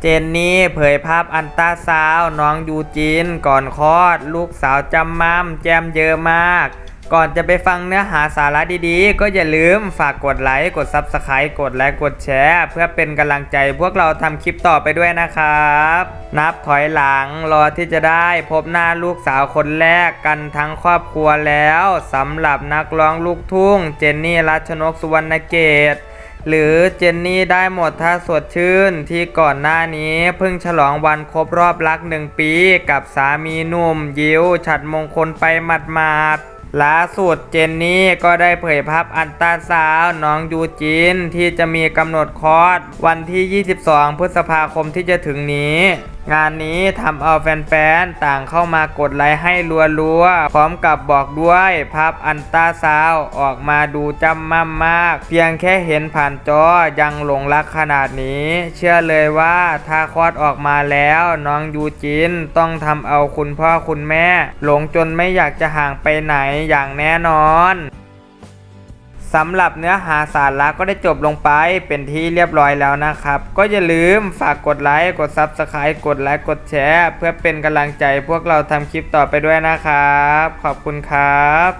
เจนนี่เผยภาพอันตาซาวน้องยูจินก่อนคลอด ลูกสาวจำมั่มแจมเยอะมาก ก่อนจะไปฟังเนื้อหาสาระดีๆ ก็อย่าลืมฝากกดไลค์กด Subscribe กดไลค์กดแชร์ เพื่อเป็นกำลังใจพวกเราทำคลิปต่อไปด้วยนะครับ นับถอยหลังรอที่จะได้พบหน้าลูกสาวคนแรกกันทั้งครอบครัวแล้วสำหรับนักร้องลูกทุ่ง เจนนี่รัชนกสุวรรณเกต หรือเจนนี่ได้หมดถ้าสดชื่นที่ก่อนหน้านี้เพิ่งฉลองวันครบรอบรักหนึ่งปี กับสามีหนุ่มยิวฉัดมงคลไปหมาดๆ ล่าสุดเจนนี่ก็ได้เผยภาพอันตาซาวน้องยูจินที่จะมีกำหนดคลอดวันที่ 22 พฤษภาคมที่จะถึงนี้ งานนี้ทำเอาแฟนๆ ต่างเข้ามากดไลค์ให้รัวๆ พร้อมกับบอกด้วยภาพอันตาซาวออกมาดูจำม่ำมาก เพียงแค่เห็นผ่านจอยังหลงรักขนาดนี้ เชื่อเลยว่าถ้าคลอดออกมาแล้วน้องยูจินต้องทำเอาคุณพ่อคุณแม่ หลงจนไม่อยากจะห่างไปไหนอย่างแน่นอนสำหรับเนื้อหาสาระก็ได้จบลงไปเป็นที่เรียบร้อยแล้วนะครับ ก็อย่าลืมฝากกดไลค์กด Subscribe กดไลค์กดแชร์ เพื่อเป็นกำลังใจพวกเราทำคลิปต่อไปด้วยนะครับ ขอบคุณครับ